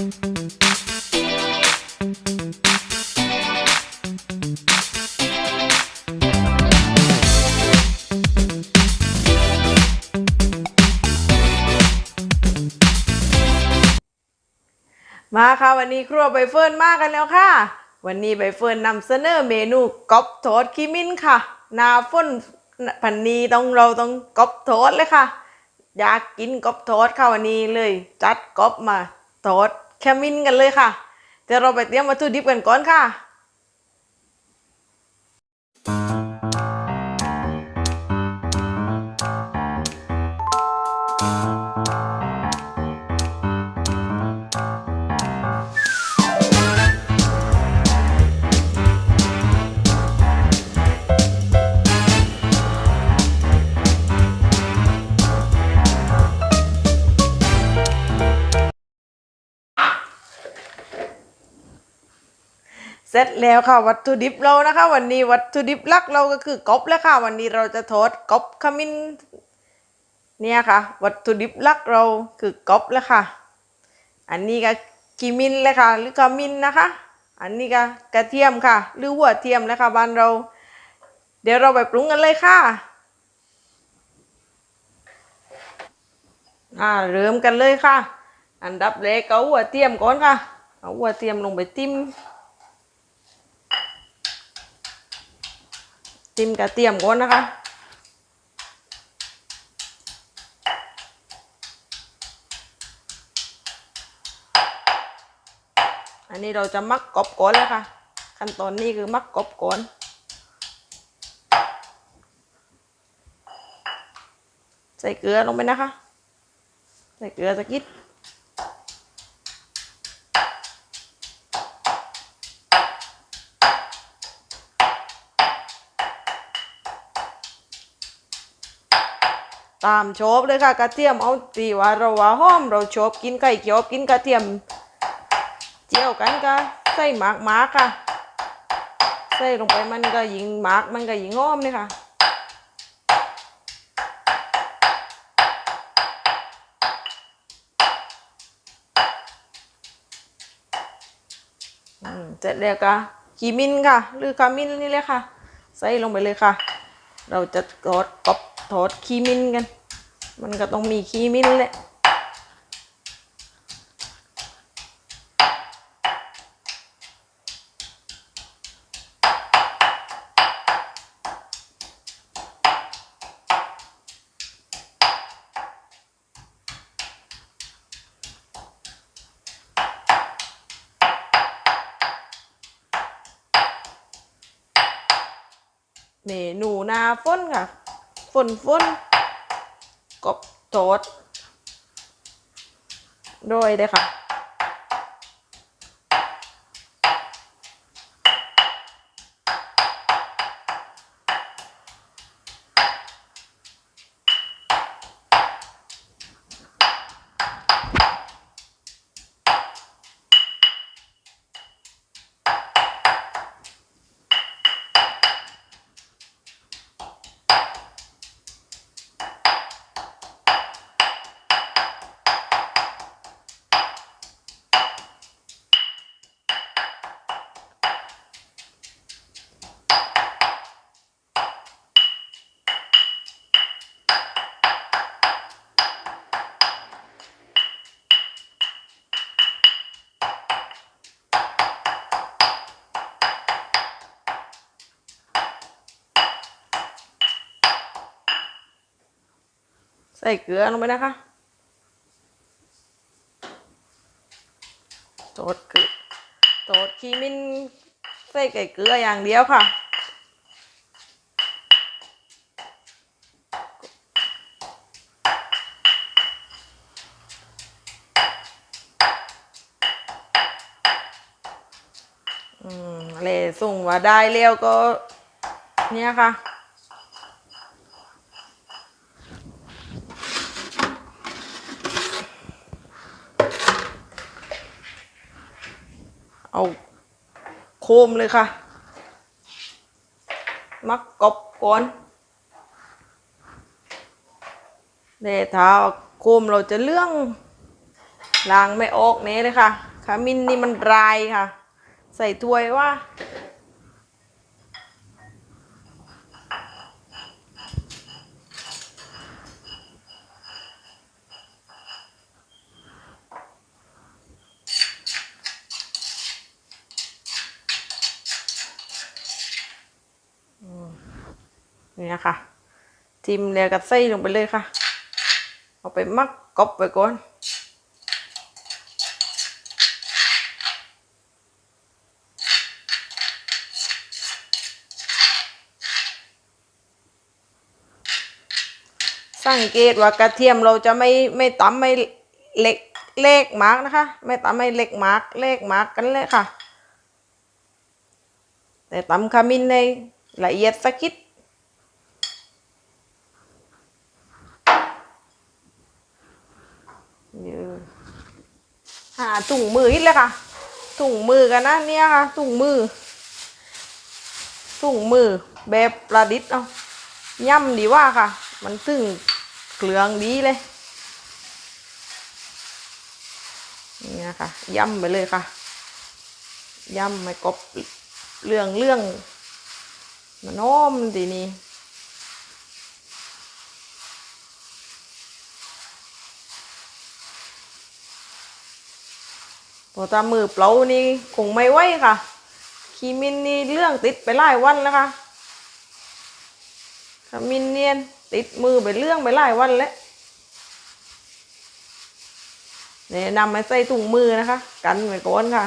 มาค่ะวันนี้ครัวใบเฟิร์นมากันแล้วค่ะ วันนี้ใบเฟิร์นนำเสนอเมนูกอบโทษขี้มิ้นค่ะ นาฝนพันนีต้องเราต้องกอบโทษเลยค่ะ อยากกินกอบโทษค่ะวันนี้เลย จัดกอบมาโทษ แคมินกันเลยค่ะ เดี๋ยวเราไปเตรียมวัตถุดิบกันก่อนค่ะ ร็จแล้วค่ะวัตถุดิบเรานะคะ วันนี้วัตถุดิบหลักเราก็คือกบแล้วค่ะ วันนี้เราจะทอดกบขมิ้นเนี่ยค่ะ วัตถุดิบหลักเราคือกบแล้วค่ะ อันนี้ก็ขีมินเลยค่ะ หรือขมิ้นนะคะ อันนี้ก็กระเทียมค่ะ หรือหัวเทียมเลยค่ะบ้านเรา เดี๋ยวเราไปปรุงกันเลยค่ะอ่าเริ่มกันเลยค่ะ อันดับแรกเอาหัวเทียมก่อนค่ะเอาหัวเทียมลงไปจิ้ม จิ้มกระเทียมก่อนนะคะ อันนี้เราจะมักกบก่อนเลยค่ะ ขั้นตอนนี้คือมักกบก่อนใส่เกลือลงไปนะคะ ใส่เกลือสักนิดามชอบเลยค่ะกระเทียมเอาตีว่าเราว่าหอมเราชอบกินไก่เขียวกินกระเทียม เจียวกันก็ใส่หมากหมากค่ะ ใส่ลงไปมันก็ยิงหมากมันก็ยิงหอมเลยค่ะเสร็จแล้วก็ขีมินค่ะ หรือขมิ้นนี่เลยค่ะ ใส่ลงไปเลยค่ะ เราจะทอดกรอบทอดขีมินกัน มันก็ต้องมีขี้มิ้นแหละเมนูหนาฝนค่ะ ฝนฝน กบโทอดโดยเลยค่ะ ใส่เกลือลงไปนะคะโจดคือโจดขีมินใส่ไก่เกลืออย่างเดียวค่ะ อืมเลยส่งว่าได้เร็วก็ เนี่ยค่ะ เอาโคมเลยค่ะ มักกบก่อนเดถ้าโคมเราจะเลื่องล้างไม่ออกเนี้เลยค่ะขมิ้นนี่มันรายค่ะ ใส่ถ้วยว่า นี่นะคะทิมแล้วก็ใส่ลงไปเลยค่ะ เอาไปมักกบไปก่อนสังเกตว่ากระเทียมเราจะไม่ไม่ตำไม่เล็กเล็กมากนะคะ ไม่ตำไม่เล็กมากเล็กมากกันเลยค่ะ แต่ตำขมิ้นในละเอียดสักคิด นี่ หาถุงมืออีกเลยค่ะถุงมือกันนะเนี่ยค่ะถุงมือถุงมือแบบประดิษฐ์เอาย่ำดีว่าค่ะ มันถึงเครื่องดีเลยนี่นะคะย่ำไปเลยค่ะย่ำไม่กบเรื่องเรื่องมันน้อมดีนี่ พอตามือเปล่านี่คงไม่ไหวค่ะ ขีมินนี่เรื่องติดไปหลายวันแล้วค่ะขมินเนียนติดมือไปเรื่องไปหลายวันแล้วแนะนำให้ใส่ถุงมือนะคะ กันไว้ก่อนค่ะ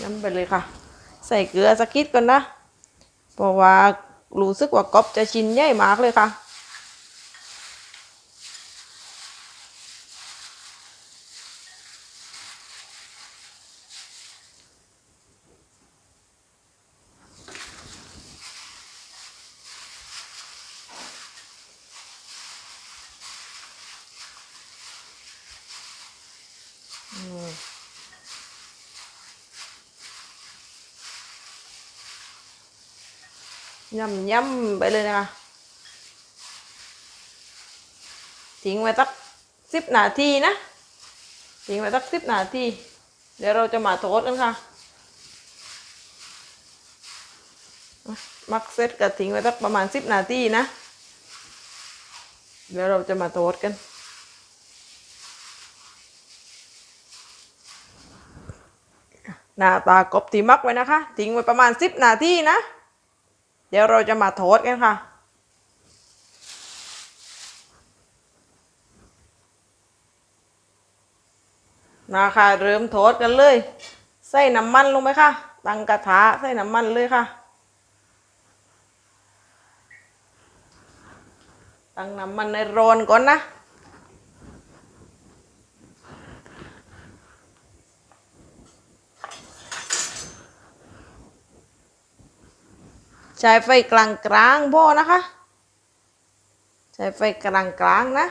ย้ำไปเลยค่ะ ใส่เกลือสักนิดก่อนนะเพราะว่ารู้สึกว่ากบจะชิ้นใหญ่มากเลยค่ะ ย่ำย่ำไปเลยนะคะทิ้งไว้สักสิบนาทีนะทิ้งไว้สักสิบนาที เดี๋ยวเราจะมาโทษกันค่ะ มักเซตกับทิ้งไว้สักประมาณสิบนาทีนะ เดี๋ยวเราจะมาโทษกันหน้าตากบที่มักไว้นะคะ ทิ้งไว้ประมาณสิบนาทีนะ เดี๋ยวเราจะมาโทษกันค่ะ นะคะเริ่มโทษกันเลย ใส่น้ำมันลงไปค่ะ ตั้งกระทะใส่น้ำมันเลยค่ะ ตั้งน้ำมันในร้อนก่อนนะ ใช้ไฟกลางกลางพ่อนะคะ ใช้ไฟกลางกลางนะ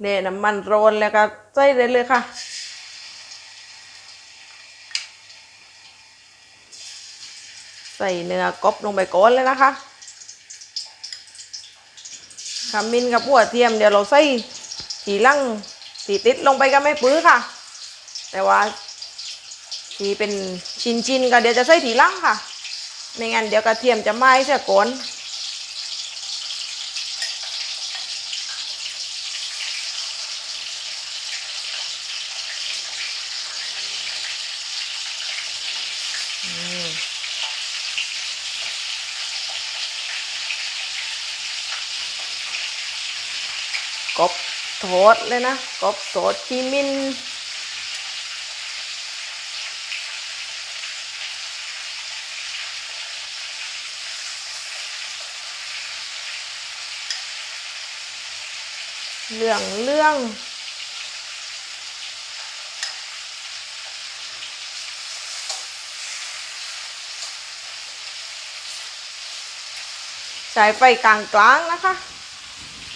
เนี่ยน้ำมันร้อนแล้วก็ใส่ได้เลยค่ะ ใส่เนื้อกบลงไปก้อนเลยนะคะขมิ้นกับหัวเทียมเดี๋ยวเราใส่ทีหลังถีติดลงไปก็ไม่ปื้อค่ะ แต่ว่าทีเป็นชิ้นๆก็เดี๋ยวจะใส่ทีหลังค่ะ ไม่งั้นเดี๋ยวกระเทียมจะไหม้เสียก่อน โสดเลยนะ กบโสดจีมิน เหลืองเรื่องใช้ไฟกลางกลางนะคะ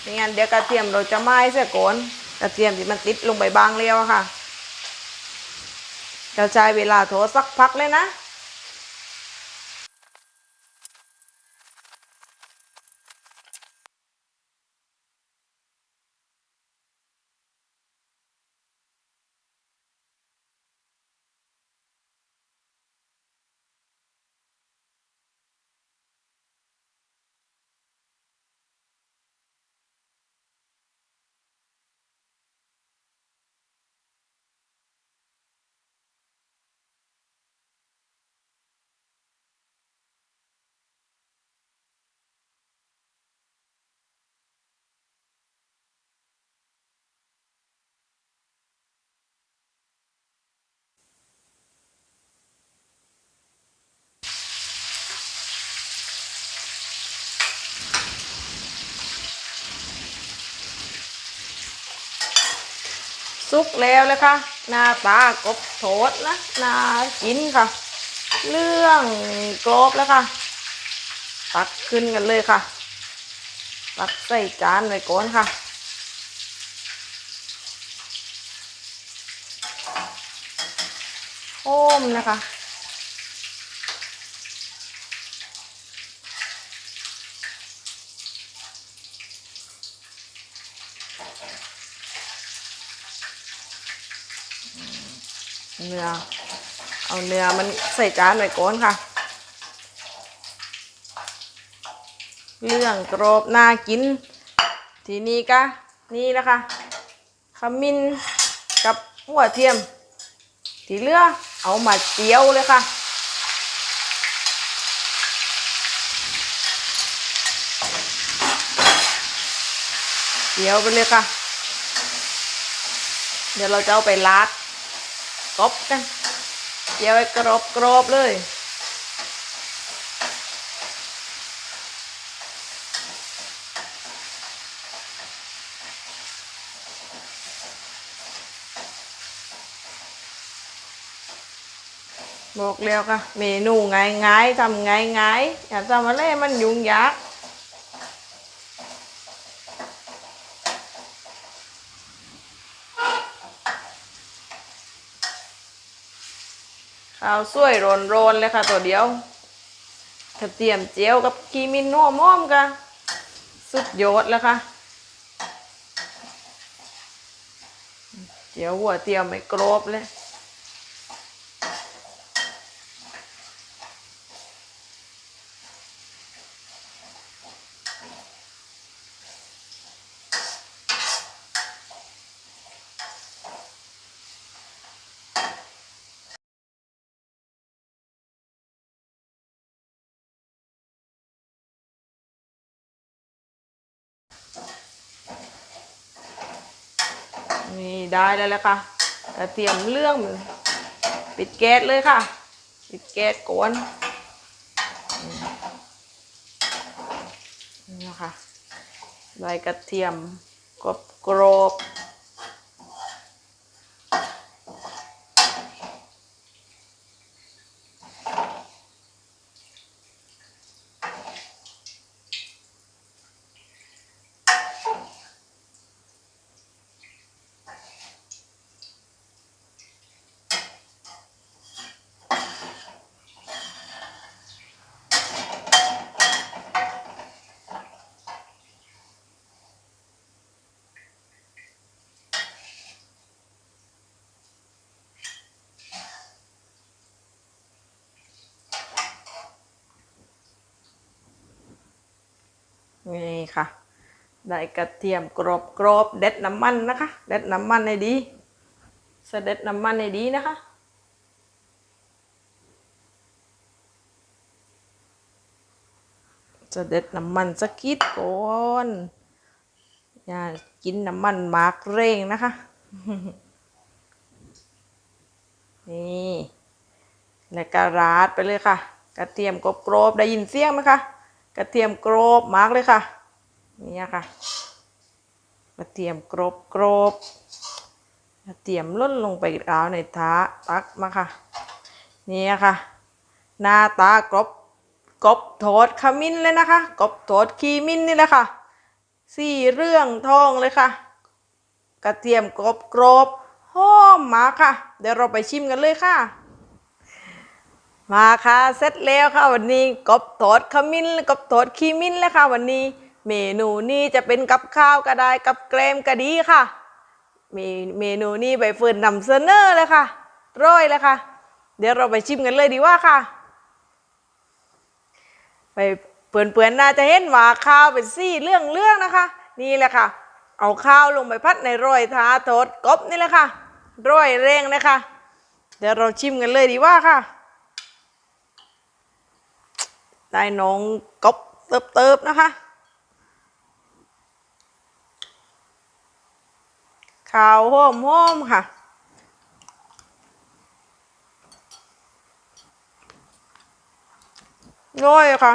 ไม่งั้นเดี๋ยวกระเทียมเราจะไหม้เสียก่อนกระเทียมที่มันติดลงไปบางเล้วค่ะจะใช้เวลาโถสักพักเลยนะ สุกแล้วเลยค่ะหน้าตากบโถดนะน่ากินค่ะ เรื่องกรอบแล้วค่ะ ตักขึ้นกันเลยค่ะ ตักใส่จานไว้ก่อนค่ะโอมนะคะ เนื้อ เอาเนื้อมันใส่จานไว้ก่อนค่ะ เรื่องกรอบน่ากิน ทีนี้ก็นี่นะคะขมิ้นกับหัวเทียม ที่เหลือเอามาเจียวเลยค่ะเจียวไปเลยค่ะ เดี๋ยวเราจะเอาไปลาด กรอบกันเจียวให้กรอบกรอบๆเลยบอกแล้วค่ะเมนูง่ายๆทำง่ายๆอย่าทำอะไรมันยุ่งยาก ข้าวสวยโรนๆเลยค่ะ ตัวเดียวกระเทียมเจียวกับกีมินนัวม่อมกันสุดยอดแล้วค่ะ เจียวหัวเทียมไม่กรอบเลย นี่ ได้แล้วแหละค่ะกระเทียมเรื่องมันปิดแก๊สเลยค่ะ ปิดแก๊สก่อนนี่นะคะใบกระเทียมกรอบกรอบ นี่ค่ะ ได้กระเทียมกรอบกรอบเด็ดน้ำมันนะคะ เด็ดน้ำมันให้ดี เสด็จน้ำมันให้ดีนะคะจะเด็ดน้ำมันสักกิดก่อนอย่ากินน้ำมันมากเร่งนะคะ นี่ แล้วก็ราดไปเลยค่ะ กระเทียมกรอบกรอบๆได้ยินเสียงไหมคะ กระเทียมกรอบมากเลยค่ะนี่ค่ะ กระเทียมกรอบกรอบกระเทียมล่นลงไปเอาในท้าตักมาค่ะ นี่ค่ะ หน้าตากรอบกบโทอดขมิ้นเลยนะคะกบโทอดขีมิ้นนี่แหละค่ะสี่เรื่องทองเลยค่ะ กระเทียมกรอบกรอบหอมมาค่ะ เดี๋ยวเราไปชิมกันเลยค่ะ มาค่ะเสร็จแล้วค่ะวันนี้กบทอดขมิ้นกบทอดขีมิ้นเลยค่ะวันนี้ เมนูนี้จะเป็นกับข้าวก็ได้กับแกล้มก็ดีค่ะ เมเมนูนี้ใบเฟิร์นนำเสนอเลยค่ะร้อยเลยค่ะ เดี๋ยวเราไปชิมกันเลยดีกว่าค่ะ ไปเปื่อนๆน่าจะเห็นว่าข้าวเป็นซี่เรื่องๆนะคะ นี่แหละค่ะ เอาข้าวลงไปพัดในรอยทาโทษกบนี่แหละค่ะร้อยแรงนะคะ เดี๋ยวเราชิมกันเลยดีกว่าค่ะ ได้น้องกบเติบๆนะคะข้าวหอมหอมค่ะ ร้อยค่ะ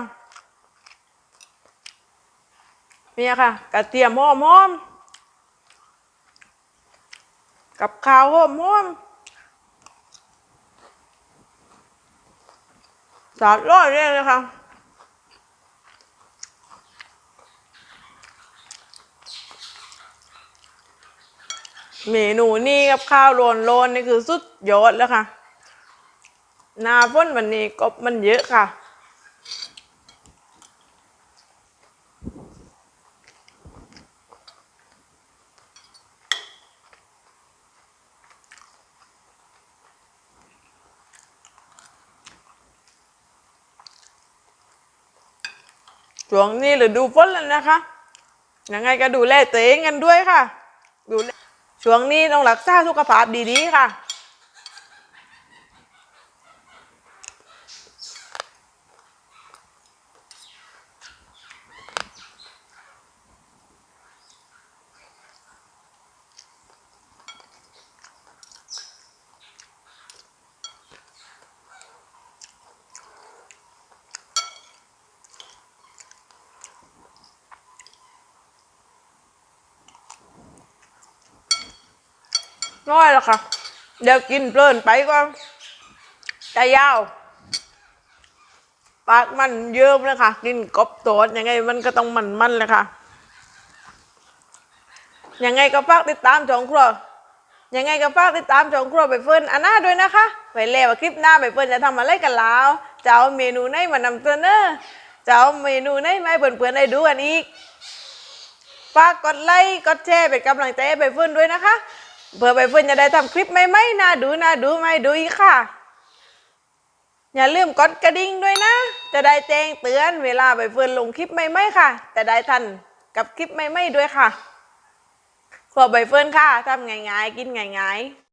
เนี่ยค่ะกระเทียมหอมหอมกับข้าวหอมหอมสาดร้อยเลยนะคะ เมนูนี้กับข้าวโรนโรนๆนี่คือสุดยอดแล้วค่ะ นาฝนวันนี้กบมันเยอะค่ะ ช่วงนี้ฤดูฝนแล้วนะคะ ยังไงก็ดูแลตัวเองกันด้วยค่ะ ดูแล ช่วงนี้ต้องรักษาสุขภาพดีๆค่ะ น้อยแล้วค่ะ เดี๋ยวกินเพลินไปก็จะยาว ปากมันเยิ้มเลยค่ะ กินกบโตดยังไงมันก็ต้องมันมันเลยค่ะ ยังไงก็ฝากติดตามจองครัวยังไงก็ฝากติดตามจองครัวไปเฟิร์นอันหน้าด้วยนะคะ ไปแล้วว่าคลิปหน้าไปเฟิร์นจะทำอะไรกันแล้ว จะเอาเมนูไหนมานำเสนอจะเอาเมนูไหนมาให้เพื่อนๆได้ดูกันอีกฝากกดไลค์ กดแชร์เป็นกำลังใจให้ใบเฟิร์นด้วยนะคะ เพื่อใบเฟิร์นจะได้ทำคลิปใหม่ๆน่าดูน่าดูไม่ดูอีกค่ะ อย่าลืมกดกระดิ่งด้วยนะ จะได้แจ้งเตือนเวลาใบเฟิร์นลงคลิปใหม่ๆค่ะ จะได้ทันกับคลิปใหม่ๆด้วยค่ะขอใบเฟิร์นค่ะทำง่ายๆกินง่ายๆ